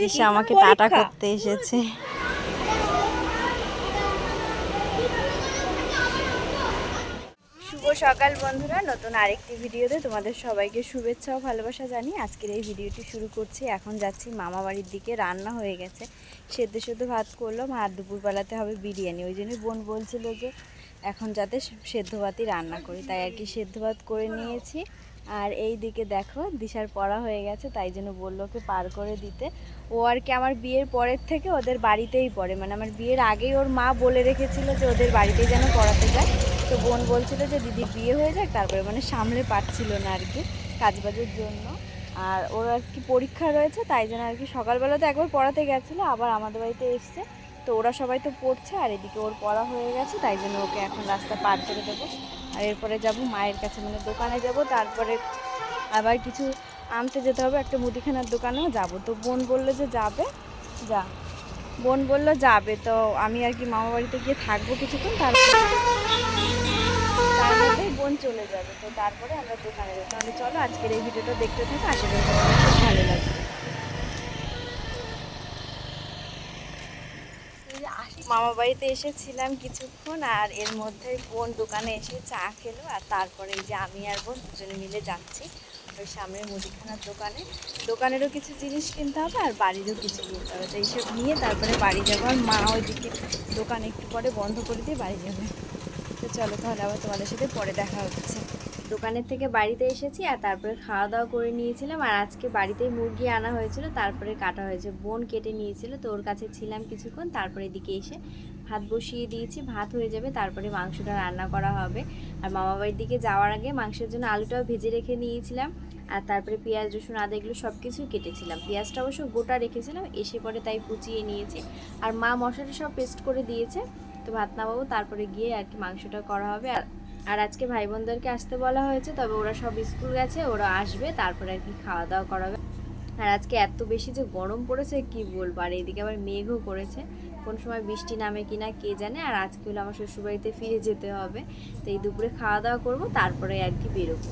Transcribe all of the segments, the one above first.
দিশা আমাকে টাটা করতে এসেছে। শুভ সকাল বন্ধুরা নতুন আরেকটি ভিডিওতে তোমাদের সবাইকে শুভেচ্ছা ও ভালোবাসা জানি আজকের এই ভিডিওটি শুরু করছি। এখন যাচ্ছি মামা বাড়ির দিকে রান্না হয়ে গেছে। সেদ্ধ সেদ্ধ ভাত করলাম আর দুপুরবেলাতে হবে বিরিয়ানি। ওই জন্যই বোন বলছিল যে এখন যাতে সেদ্ধ ভাতই রান্না করি। তাই আর কি সেদ্ধ ভাত করে নিয়েছি। আর এই দিকে দেখো, দিশার পড়া হয়ে গেছে, তাই জন্য বলল ওকে পার করে দিতে। ও আর কি আমার বিয়ের পরের থেকে ওদের বাড়িতেই পড়ে। মানে আমার বিয়ের আগেই ওর মা বলে রেখেছিল যে ওদের বাড়িতেই যেন পড়াতে যায়। তো বোন বলছিল যে দিদি বিয়ে হয়ে যাক, তারপরে মানে সামলে পারছিল না আর কি কাজবাজের জন্য। আর ওর আর কি পরীক্ষা রয়েছে, তাই জন্য আর কি সকালবেলা তো একবার পড়াতে গেছিল, আবার আমাদের বাড়িতে এসছে। তো ওরা সবাই তো পড়ছে, আর এদিকে ওর পড়া হয়ে গেছে, তাই জন্য ওকে এখন রাস্তা পার করে দেবো। আর এরপরে যাব মায়ের কাছে মানে দোকানে যাব, তারপরে আবার কিছু আনতে যেতে হবে, একটা মুদিখানার দোকানেও যাব। তো বোন বলল যে যাবে, যা। বোন বলল যাবে, তো আমি আর কি মামা বাড়িতে গিয়ে থাকব কিছুক্ষণ, তারপরে বোন চলে যাবে। তো তারপরে আমরা দোকানে যাব। তাহলে চলো আজকের এই ভিডিওটা দেখতে থাকো, আশা করি ভালো লাগবে। মামা বাড়িতে এসেছিলাম কিছুক্ষণ, আর এর মধ্যে বোন দোকানে এসে চা খেলো, আর তারপরে এই যে আমি আর বোন দুজনে মিলে যাচ্ছি ওই সামনের মুদিখানার দোকানে। দোকানেরও কিছু জিনিস কিনতে হবে, আর বাড়িরও কিছু কিনতে হবে। তো এইসব নিয়ে তারপরে বাড়ি যাব, আর মা ওইদিকে দোকান একটু পরে বন্ধ করে দিয়ে বাড়ি যাবে। তো চলো তাহলে আবার তোমাদের সাথে পরে দেখা হচ্ছে। দোকানের থেকে বাড়িতে এসেছি আর তারপরে খাওয়া দাওয়া করে নিয়েছিলাম। আর আজকে বাড়িতেই মুরগি আনা হয়েছিল, তারপরে কাটা হয়েছে। বোন কেটে নিয়েছিল, তো ওর কাছে ছিলাম কিছুক্ষণ, তারপরে এদিকে এসে ভাত বসিয়ে দিয়েছি, ভাত হয়ে যাবে, তারপরে মাংসটা রান্না করা হবে। আর মামা বাড়ির দিকে যাওয়ার আগে মাংসের জন্য আলুটাও ভেজে রেখে নিয়েছিলাম। আর তারপরে পেঁয়াজ, রসুন, আদা এগুলো সব কিছুই কেটেছিলাম। পেঁয়াজটা অবশ্য গোটা রেখেছিলাম, এসে পরে তাই কুচিয়ে নিয়েছি। আর মা মশলাটা সব পেস্ট করে দিয়েছে। তো ভাত নামাবো তারপরে গিয়ে আর কি মাংসটা করা হবে। আর আর আজকে ভাই বোনদেরকে আসতে বলা হয়েছে, তবে ওরা সব স্কুল গেছে, ওরা আসবে, তারপরে আর কি খাওয়া দাওয়া করাবে। আর আজকে এত বেশি যে গরম পড়েছে, কি বলব? আর এদিকে আবার মেঘও করেছে, কোন সময় বৃষ্টি নামে কিনা কে জানে? আর আজকে হলো আমার শ্বশুরবাড়িতে ফিরে যেতে হবে, তো এই দুপুরে খাওয়া দাওয়া করব, তারপরে আর কি বেরোবো।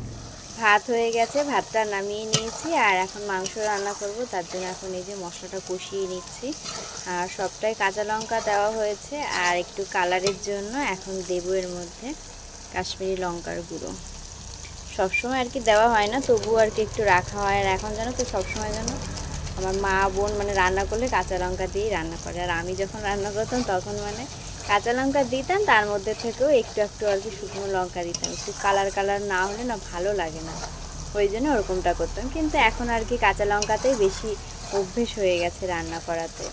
ভাত হয়ে গেছে, ভাতটা নামিয়ে নিয়েছি, আর এখন মাংস রান্না করব, তার জন্য এখন এই যে মশলাটা কষিয়ে নিচ্ছি। আর সবটাই কাঁচা লঙ্কা দেওয়া হয়েছে, আর একটু কালারের জন্য এখন দেবো এর মধ্যে। কাশ্মীরি লঙ্কার গুঁড়ো। সবসময় আর কি দেওয়া হয় না, তবুও আর কি একটু রাখা হয়। আর এখন জানো তো, সবসময় যেন আমার মা, বোন মানে রান্না করলে কাঁচা লঙ্কা দিয়েই রান্না করে। আর আমি যখন রান্না করতাম, তখন মানে কাঁচা লঙ্কা দিতাম, তার মধ্যে থেকেও একটু একটু আর কি শুকনো লঙ্কা দিতাম। একটু কালার কালার না হলে না ভালো লাগে না। ওই জন্য ওরকমটা করতাম। কিন্তু এখন আর কি কাঁচা লঙ্কাতেই বেশি অভ্যেস হয়ে গেছে রান্না করাতে।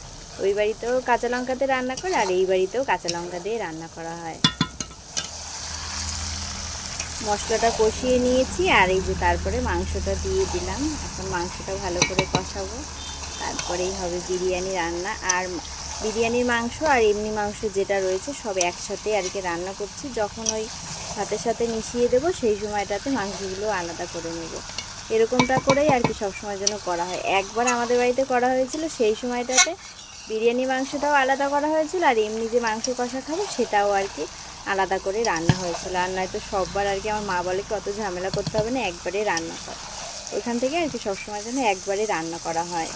ওই বাড়িতেও কাঁচা লঙ্কাতে রান্না করে, আর এই বাড়িতেও কাঁচা লঙ্কা দিয়ে রান্না করা হয়। মশলাটা কষিয়ে নিয়েছি আর এই যে তারপরে মাংসটা দিয়ে দিলাম। এখন মাংসটা ভালো করে কষাবো। তারপরেই হবে বিরিয়ানি রান্না। আর বিরিয়ানির মাংস আর এমনি মাংস যেটা রয়েছে সব একসাথে আর কি রান্না করছি। যখন ওই ভাতের সাথে মিশিয়ে দেবো, সেই সময়টাতে মাংসগুলো আলাদা করে নেব। এরকমটা করেই আর কি সবসময়ের জন্য করা হয়। একবার আমাদের বাড়িতে করা হয়েছিল, সেই সময়টাতে বিরিয়ানি মাংসটাও আলাদা করা হয়েছিল আর এমনি যে মাংস কষা খাব সেটাও আর কি আলাদা করে রান্না হয়েছিল। আর নয়তো সববার আর কি আমার মা বলে কি অত ঝামেলা করতে হবে না, একবারে রান্না কর। ওইখান থেকে আর কি সবসময়ের যেন একবারে রান্না করা হয়।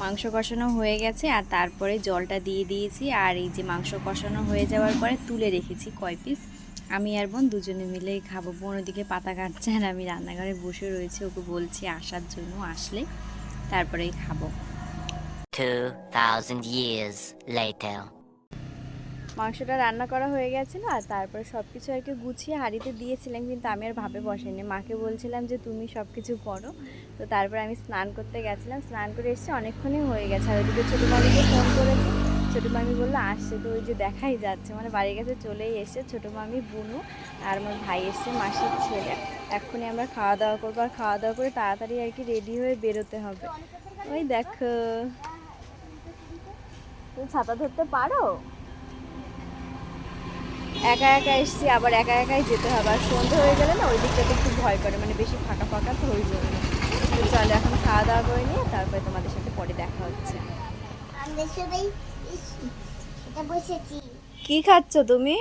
মাংস কষানো হয়ে গেছে আর তারপরে জলটা দিয়ে দিয়েছি আর এই যে মাংস কষানো হয়ে যাওয়ার পরে তুলে রেখেছি কয় পিস আমি আর বোন দুজনে মিলেই খাব। বোন ওদিকে পাতা কাটছে আর আমি রান্নাঘরে বসে রয়েছে। ওকে বলছি আসার জন্য আসলে তারপরেই খাব। 2,000 years later. মাংসটা রান্না করা হয়ে গেছিল আর তারপরে সব কিছু আর কি গুছিয়ে হাঁড়িতে দিয়েছিলাম কিন্তু আমি আর ভাবে বসাইনি। মাকে বলছিলাম যে তুমি সব কিছু করো। তো তারপরে আমি স্নান করতে গেছিলাম। স্নান করে এসেছি অনেকক্ষণই হয়ে গেছে। আর ওদিকে ছোটো ফোন করেছি। ছোটো মামি বলল, আসছে তো, ওই যে দেখাই যাচ্ছে। মানে বাড়ির কাছে চলেই এসছে ছোটো মামি, বুনু আর আমার ভাই এসছে, মাসির ছেলে। এক্ষুনি আমরা খাওয়া দাওয়া করব আর খাওয়া দাওয়া করে তাড়াতাড়ি আর কি রেডি হয়ে বেরোতে হবে। ওই দেখো। তুমি ছাতা ধরতে পারো? একা একা এসছি, আবার একা একাই যেতে হবে। আর সন্ধে হয়ে গেলে না, ওই দিকটাতে একটু ভয় করে মানে বেশি ফাঁকা ফাঁকা তো ওই জন্য চলো এখন খাওয়া দাওয়া করে নিয়ে তারপরে তোমাদের সাথে পরে দেখা হচ্ছে। আমরা সবাই বসেছি। কি খাচ্ছ তুমি?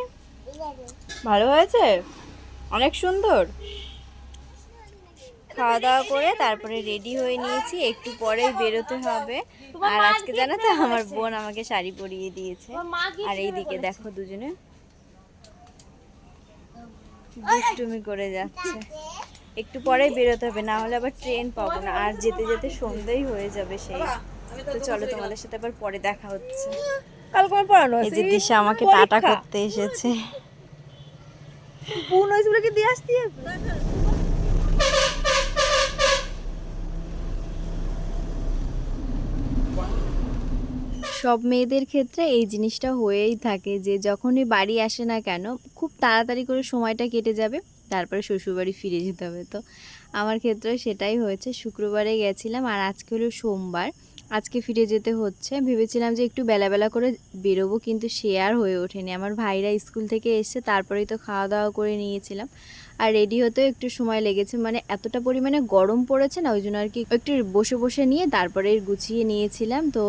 ভালো হয়েছে? অনেক সুন্দর। খাওয়া দাওয়া করে তারপরে রেডি হয়ে নিয়েছি। একটু পরেই বেরোতে হবে। আর আজকে জানো তো আমার বোন আমাকে শাড়ি পরিয়ে দিয়েছে। আর এইদিকে দেখো দুজনে। দুষ্টুমি করে যাচ্ছে। একটু পরেই বেরোতে হবে না হলে আবার ট্রেন পাবো না। আর যেতে যেতে সন্ধ্যেই হয়ে যাবে সেই। তো চলো তোমাদের সাথে আবার পরে দেখা হচ্ছে। কালকে আমার পড়ানো এই যে দিশা আমাকে টাটা করতে এসেছে। বোন হয়েছে বলে কি দিয়ে আসতে? সব মেয়েদের ক্ষেত্রে এই জিনিসটা হয়েই থাকে যে যখনই বাড়ি আসে না কেন খুব তাড়াতাড়ি করে সময়টা কেটে যাবে তারপরে শ্বশুরবাড়ি ফিরে যেতে হবে। তো আমার ক্ষেত্রে সেটাই হয়েছে। শুক্রবারে গেছিলাম আর আজকে হলো সোমবার। আজকে ফিরে যেতে হচ্ছে। ভেবেছিলাম যে একটু বেলাবেলা করে বেরোবো, কিন্তু সে আর হয়ে ওঠেনি। আমার ভাইরা স্কুল থেকে এসছে তারপরেই তো খাওয়া দাওয়া করে নিয়েছিলাম। আর রেডি হতেও একটু সময় লেগেছে। মানে এতটা পরিমাণে গরম পড়েছে না, ওই জন্য আর কি একটু বসে বসে নিয়ে তারপরে গুছিয়ে নিয়েছিলাম। তো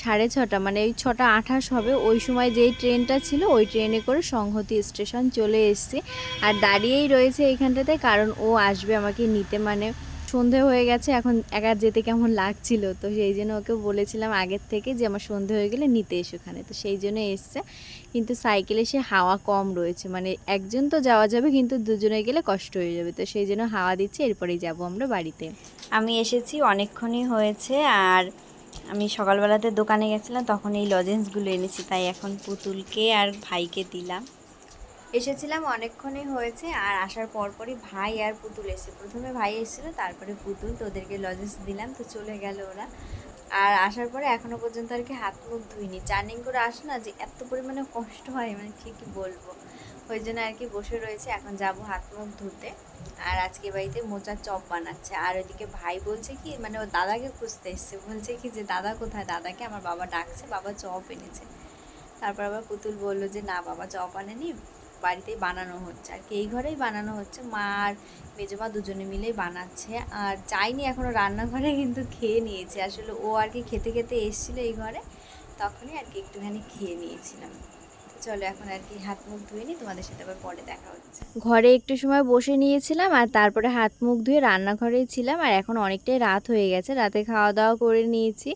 সাড়ে ছটা মানে ওই ছটা আঠাশ হবে, ওই সময় যেই ট্রেনটা ছিল, ওই ট্রেনে করে সংহতি স্টেশন চলে এসেছি। আর দাঁড়িয়েই রয়েছে এইখানটাতে কারণ ও আসবে আমাকে নিতে। মানে সন্ধে হয়ে গেছে, এখন একা যেতে কেমন লাগছিল? তো সেই জন্য ওকে বলেছিলাম আগের থেকে যে আমার সন্ধে হয়ে গেলে নিতে এসো ওখানে। তো সেই জন্য এসছে। কিন্তু সাইকেলে সে হাওয়া কম রয়েছে মানে একজন তো যাওয়া যাবে, কিন্তু দুজনে গেলে কষ্ট হয়ে যাবে। তো সেই জন্য হাওয়া দিচ্ছে এরপরেই যাব আমরা বাড়িতে। আমি এসেছি, অনেকক্ষণই হয়েছে, আর আমি সকালবেলাতে দোকানে গেছিলাম, তখন এই লজেন্সগুলো এনেছি, তাই এখন পুতুলকে আর ভাইকে দিলাম। এসেছিলাম অনেকক্ষণই হয়েছে আর আসার পরপরই ভাই আর পুতুল এসে প্রথমে ভাই এসেছিল, তারপরে পুতুল, তো ওদেরকে লজেন্স দিলাম, তো চলে গেল ওরা। আর আসার পরে এখনও পর্যন্ত আর কি হাত মুখ ধুইনি। জার্নিং করে আসে না যে এত পরিমাণে কষ্ট হয় মানে ঠিকই বলব? ওই জন্য আর কি বসে রয়েছে, এখন যাব হাত মুখ ধুতে। আর আজকে বাড়িতে মোচার চপ বানাচ্ছে। আর ওইদিকে ভাই বলছে কি মানে ও দাদাকে খুঁজতে এসছে। বলছে কি যে, দাদা কোথায়? দাদাকে আমার বাবা ডাকছে, বাবা চপ এনেছে। তারপর আবার পুতুল বলল যে, না, বাবা চপ আনেনি। বাড়িতেই বানানো হচ্ছে। আর কি, এই ঘরেই বানানো হচ্ছে। মা আর মেজমা দুজনে মিলেই বানাচ্ছে। আর যাইনি এখনও রান্নাঘরে, কিন্তু খেয়ে নিয়েছে। আসলে ও আর কি খেতে খেতে এসেছিল এই ঘরে, তখনই আর কি একটুখানি খেয়ে নিয়েছিলাম। চলো এখন আর কি হাত মুখ ধুয়ে নিই, তোমাদের সাথে আবার পরে দেখা হচ্ছে। ঘরে একটু সময় বসে নিয়েছিলাম, আর তারপরে হাত মুখ ধুয়ে রান্নাঘরেই ছিলাম। আর এখন অনেকটাই রাত হয়ে গেছে, রাতে খাওয়া দাওয়া করে নিয়েছি।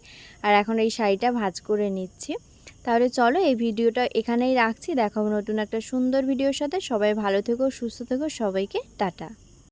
আর এখন এই শাড়িটা ভাজ করে নিচ্ছি। তাহলে চলো এই ভিডিওটা এখানেই রাখছি। দেখাবো নতুন একটা সুন্দর ভিডিওর সাথে। সবাই ভালো থেকো, সুস্থ থেকো, সবাইকে টাটা।